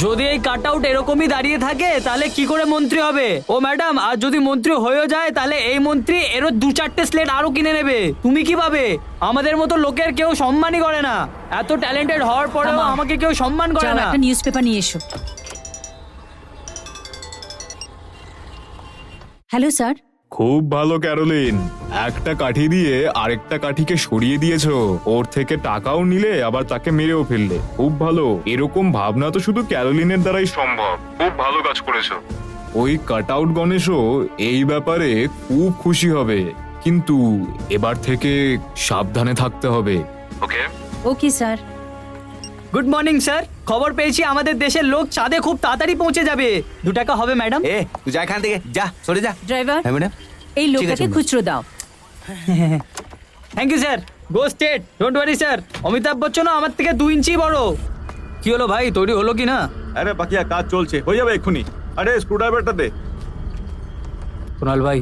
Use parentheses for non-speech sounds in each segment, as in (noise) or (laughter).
যদি এই cut out এরকমই দাঁড়িয়ে থাকে তাহলে কি করে মন্ত্রী হবে? ও ম্যাডাম আর যদি মন্ত্রী হয়েও যায় তাহলে এই মন্ত্রী এরও দু চারটে স্লেট আরও কিনে নেবে। তুমি কি পাবে আমাদের মতো লোকের কেউ সম্মানই করে না। এত ট্যালেন্টেড হওয়ার পরেও থামো। আমাকে কেউ সম্মান করে যাও না। একটা নিউজ পেপার নিয়ে এসো। হ্যালো স্যার খুব ভালো ক্যারোলিন। একটা কাঠি দিয়ে আরেকটা কাঠিকে সরিয়ে দিয়েছ। ওর থেকে টাকাও নিলে আবার তাকে মেরেও ফেললে। খুব ভালো। এরকম ভাবনা তো শুধু ক্যারোলিনের দ্বারাই সম্ভব। খুব ভালো কাজ করেছ। ওই কাট আউট গণেশও এই ব্যাপারে খুব খুশি হবে। কিন্তু এবার থেকে সাবধানে থাকতে হবে। Okay. Okay sir. Good morning sir. খবর পেয়েছি আমাদের দেশের লোক চাঁদে খুব তাড়াতাড়ি পৌঁছে যাবে। দু টাকা হবে ম্যাডাম। এ তুই যা এখান থেকে যা সরে যা। ড্রাইভার হ্যাঁ ম্যাডাম। এই লোকটাকে খুচরো দাও। Thank you sir go straight don't worry sir Amitabh বচ্চনও আমার থেকে দু ইঞ্চি বড়। কি হলো ভাই তৈরি হলো কি না আরে বাকিয়া কাজ চলছে। হয়ে যাবে এক্ষুনি। আরে স্ক্রুড্রাইভারটা দে। কুণাল ভাই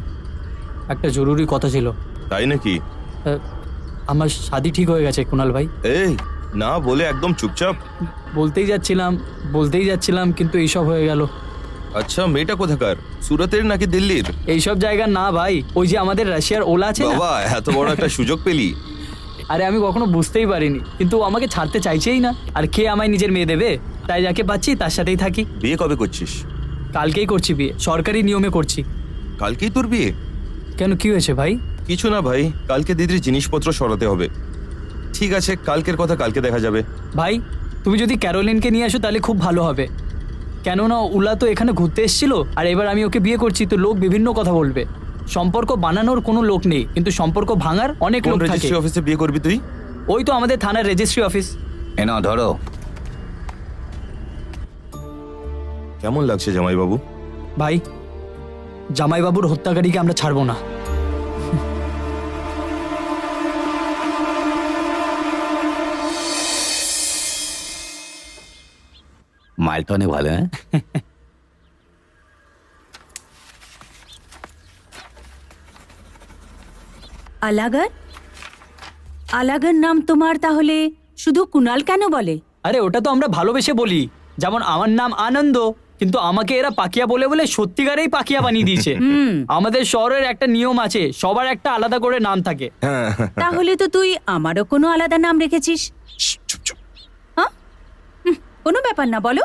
একটা জরুরি কথা ছিল। তাই নাকি? আমার শাদি ঠিক হয়ে গেছে কুণাল ভাই। এই না বলে একদম চুপচাপ। বলতেই যাচ্ছিলাম বলতেই যাচ্ছিলাম কিন্তু এইসব হয়ে গেল। আচ্ছা মেয়েটা কোথাকার? সুরতের নাকি দিল্লির? এইসব জায়গা না ভাই ওই যে আমাদের রাশিয়ার ওলা আছে না? বাবা এত বড় একটা সুযোগ পেলি। আরে আমি কখনো বুঝতেই পারিনি কিন্তু ও আমাকে ছাড়তে চাইছেই না। আর কে আমায় নিজের মেয়ে দেবে? তাই যাকে পাচ্ছি তার সাথেই থাকি। বিয়ে কবে করছিস? কালকেই করছি বিয়ে সরকারি নিয়মে করছি। কালকেই তোর বিয়ে? কেন কি হয়েছে ভাই? কিছু না ভাই কালকে দিদির জিনিসপত্র সরাতে হবে। ঠিক আছে কালকের কথা কালকে দেখা যাবে। ভাই তুমি যদি ক্যারোলিনকে নিয়ে আসো তাহলে খুব ভালো হবে। কেননা উলা তো এখানে ঘুরতে এসেছিল আর এবার আমি ওকে বিয়ে করছি তো লোক বিভিন্ন কথা বলবে। সম্পর্ক বানানোর কোনো লোক নেই কিন্তু সম্পর্ক ভাঙার অনেক কোন লোক থাকে। রেজিস্ট্রি অফিসে বিয়ে করবি তুই? ওই তো আমাদের থানার রেজিস্ট্রি অফিস এ নাও ধরো। কেমন লাগছে জামাইবাবু? ভাই জামাইবাবুর হত্যাকারীকে আমরা ছাড়বো না। মাল তো অনেক ভালো হ্যাঁ? আলাগার? আলাগার নাম তোমার তাহলে শুধু কুনাল কেন বলে? আরে ওটা তো আমরা ভালোবেসে বলি। যেমন আমার নাম আনন্দ কিন্তু আমাকে এরা পাকিয়া বলে বলে সত্যিকারেই পাকিয়া বানিয়ে দিয়েছে। (laughs) হুম। আমাদের শহরের একটা নিয়ম আছে সবার একটা আলাদা করে নাম থাকে। তাহলে তো তুই আমারও কোনো আলাদা নাম রেখেছিস? হ্যাঁ? কোনো ব্যাপার না বলো।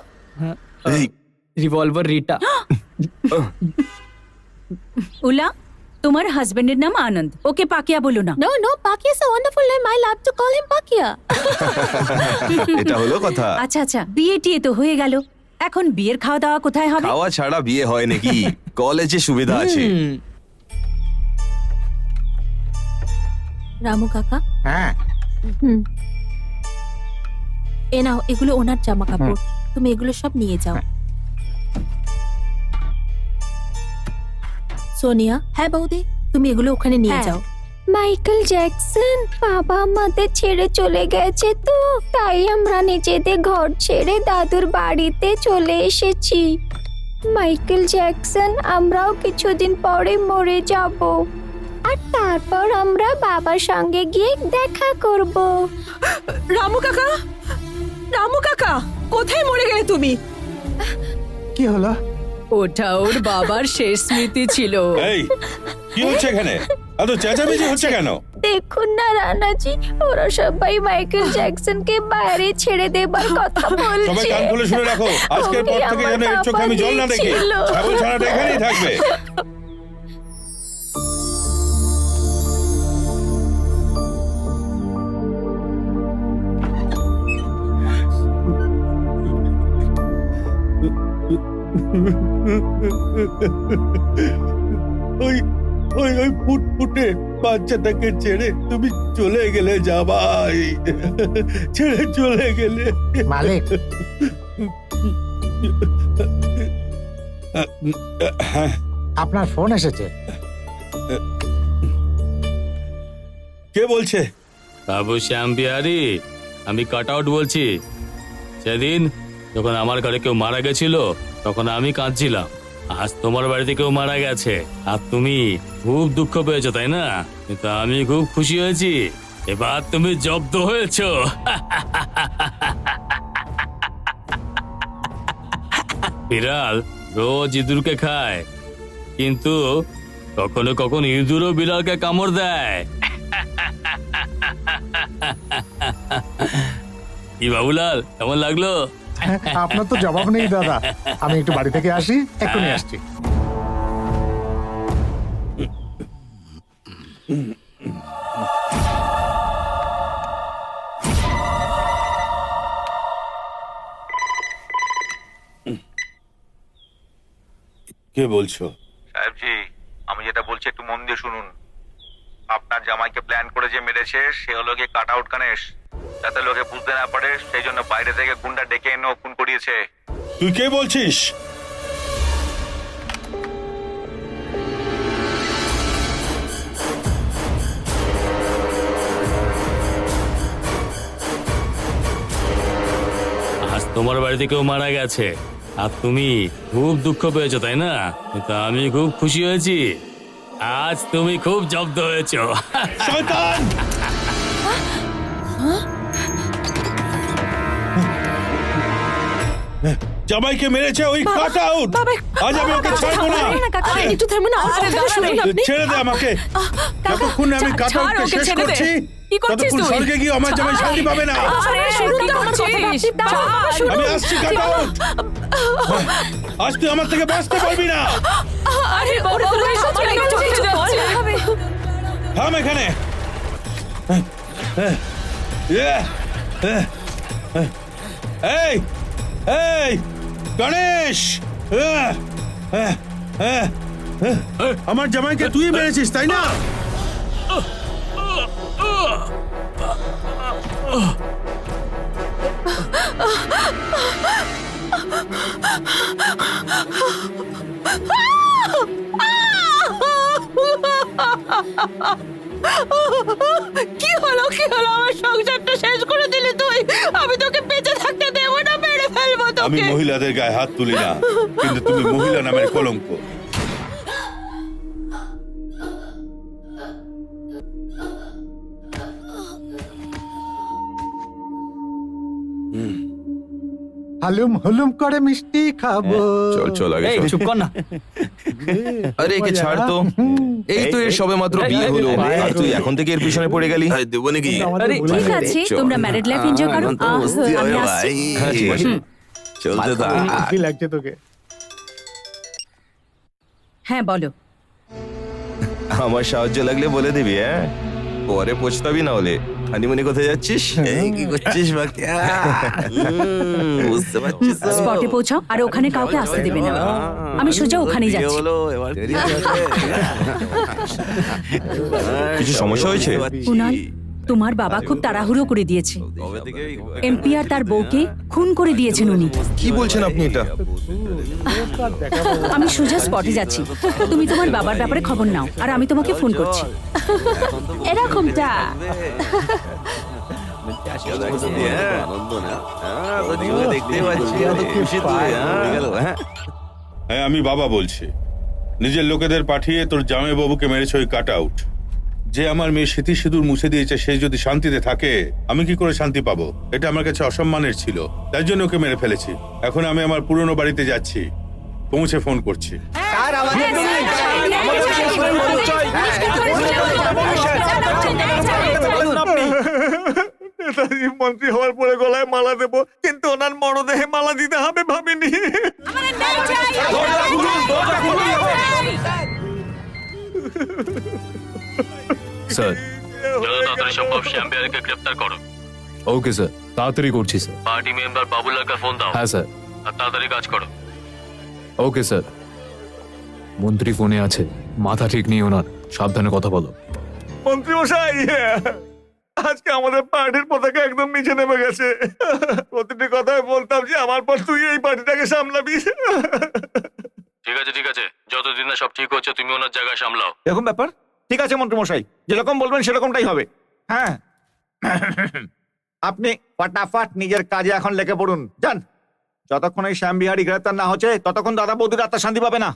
রিভলভার রিটা উলা তোমার হাজবেন্ডের নাম আনন্দ ওকে পাকিয়া বলো না no Pakia is a wonderful name. I love to call him Pakia. এটা হলো কথা আচ্ছা আচ্ছা বিয়ে টিয়ে তো হয়ে গেল এখন বিয়ের খাওয়া দাওয়া কোথায় হবে খাওয়া ছাড়া বিয়ে হয় নাকি কলেজে সুবিধা আছে হুম, রামু কাকা হ্যাঁ। হুম এ নাও এগুলো ওনার জামা কাপড়। তুমি এগুলো সব নিয়ে যাও। সোনিয়া হ্যাঁ বৌদি তুমি এগুলো ওখানে নিয়ে হ্যাঁ। যাও। মাইকেল জ্যাকসন বাবা আমাদের ছেড়ে চলে গেছে তো। তাই আমরা নিজেদের ঘর ছেড়ে দাদুর বাড়িতে চলে এসেছি। মাইকেল জ্যাকসন আমরাও কিছুদিন পরে মরে যাব। আর তারপর আমরা বাবার সঙ্গে গিয়ে দেখা করব। রামু কাকা! কাকা কোথায় মরে গেলে তুমি? কি হলো? ওটা ওর বাবার শেষ স্মৃতি ছিল। এই কি হচ্ছে এখানে? এত চেঁচামেচি হচ্ছে কেন? দেখুন না রানাজি ওরা সবাই মাইকেল জ্যাকসনকে বাইরে ছেড়ে দেবার কথা বলছে। সবাই কান খুলে শুনে রাখো। আজকের পর থেকে যেন এর চোখে আমি জল না দেখি। ছাগল ছানাটা এখানেই থাকবে। ওই ওই ওই ফুটফুটে বাচ্চাটাকে ছেড়ে তুমি চলে গেলে যাবাই ছেড়ে চলে গেলে। মালিক। হ্যাঁ। আপনার ফোন এসেছে। কে বলছে? বাবু শ্যাম বিহারি আমি কাট আউট বলছি। সেদিন যখন আমার ঘরে কেউ মারা গেছিল তখন আমি কাঁদছিলাম। আজ তোমার বাড়িতে কেউ মারা গেছে, আর তুমি খুব দুঃখ পেয়েছ, তাই না? কিন্তু আমি খুব খুশি হয়েছি। এবার তুমি জব্দ হয়েছ। (laughs) বিড়াল রোজ ইঁদুরকে খায়, কিন্তু কখনো কখনো ইঁদুরও বিড়ালকে কামড় দেয়। (laughs) কি বাবুলাল, কেমন লাগল? আপনার তো জবাব নেই দাদা। আমি একটু বাড়ি থেকে আসি এক্ষুনি আসছি। কে বলছো? সাহেবজি আমি যেটা বলছি একটু মন দিয়ে শুনুন। আপনার জামাইকে প্ল্যান করে যে মেরেছে সে হলো গিয়ে কাট আউট গানেশ যাতে লোকে বুঝতে না পারে সেই জন্য বাইরে থেকে গুন্ডা ডেকে এনে খুন করিয়েছে। তুই কে বলছিস? আজ তোমার বাড়িতে কেউ মারা গেছে। আর তুমি খুব দুঃখ পেয়েছ তাই না? কিন্তু আমি খুব খুশি হয়েছি। আজ তুমি খুব জব্দ হয়েছো। শয়তান! জামাইকে মেরেছে ওই কাট আউট। আজ আমি ওকে ছাড়বো না। আরে, আরে, একটু থামুন না, শুনুন আপনি। ছেড়ে দে আমাকে। যতক্ষণ আমি কাট আউটকে শেষ করছি কি করছিস ততক্ষণ স্বর্গে গিয়ে আমার জামাই শান্তি পাবে না। আরে। আমি আসছি কাট আউট আজ তুই আমার থেকে বাঁচতে পারবি না। আরে, ওরে তো এসব ছেড়ে চলে যাচ্ছে। থাম এখানে। এই এই গণেশ আমার জামাইকে তুই মেরেছিস, তাই না? কি হলো কি হলো? আমার সংসারটা শেষ করে দিলি তুই। আমি তোকে বেঁচে থাকতে দেবো না মেরে ফেলব আমি মহিলাদের গায়ে হাত তুলি না কিন্তু তুমি মহিলা নামের কলঙ্ক। হালুম হুলুম করে মিষ্টি খাব। চল চল আগে এই চুপ কর না। আরে একে ছাড় তো। এই তো এর সবে মাত্র বিয়ে হলো। আর তুই এখন থেকে এর পিছনে পড়ে গেলি। দেবো নাকি? আরে, বলে ঠিক আছে তোমরা ম্যারিড লাইফ এনজয় করো। আমি আসছি। হ্যাঁ চলতে কি লাগছে তোকে? হ্যাঁ বলো। আমার সাহায্য লাগলে বলে দিবি হ্যাঁ? পরে পৌঁছতাবি না হলে। হানিমুনি কোথায় যাচ্ছিস? এই কি করছিস বাকিয়া বুঝতে পারছিস স্পটে পৌঁছাও আর ওখানে কাউকে আসতে দেবে না। আমি সোজা ওখানেই যাচ্ছি। কিছু সমস্যা হয়েছে? কুনাল? তোমার বাবা খুব তাড়াহুড়ো করে দিয়েছে। এমপি আর তার বউকে খুন করে দিয়েছেন উনি। কি বলছেন আপনি এটা? আমি সোজা স্পটে যাচ্ছি। তুমি তোমার বাবার ব্যাপারে খবর নাও আর আমি তোমাকে ফোন করছি। এরকমটা? হ্যাঁ আমি বাবা বলছি। নিজের লোকেদের পাঠিয়ে তোর জামাই বাবুকে মেরেছে ওই কাট আউট। যে আমার মেয়ে স্মৃতি সিঁদুর মুছে দিয়েছে সে যদি শান্তিতে থাকে আমি কি করে শান্তি পাবো এটা আমার কাছে অসম্মানের ছিল তাই জন্য ওকে মেরে ফেলেছি এখন আমি আমার পুরনো বাড়িতে যাচ্ছি পৌঁছে ফোন করছি নেতাজি মন্ত্রী হওয়ার পরে গলায় মালা দেবো কিন্তু ওনার মরদেহে মালা দিতে করো ওকে স্যার তাড়াতাড়ি করছি স্যার পার্টি মেম্বার বাবুলালকে ফোন দাও। হ্যাঁ স্যার আর তাড়াতাড়ি কাজ করো। ওকে স্যার মন্ত্রী ফোনে আছে। মাথা ঠিক নেই ওনার। সাবধানে কথা বলো। মন্ত্রী মশাই আজকে আমাদের পার্টির পতাকা একদম নিচে নেমে গেছে। প্রতিটি কথায় বলতাম যে আমার পর তুই এই পার্টিটাকে সামলাবি। ঠিক আছে ঠিক আছে। যতদিন না সব ঠিক হচ্ছে তুমি ওনার জায়গায় সামলাও। এরকম ব্যাপার? ঠিক আছে মন্ত্রী মশাই। যেরকম বলবেন সেরকমটাই হবে। হ্যাঁ। আপনি ফটাফট নিজের কাজে এখন লেগে পড়ুন। যান। যতক্ষণ এই শ্যাম বিহারি গ্রেপ্তার না হচ্ছে, ততক্ষণ দাদা বৌদির আত্মা শান্তি পাবে না।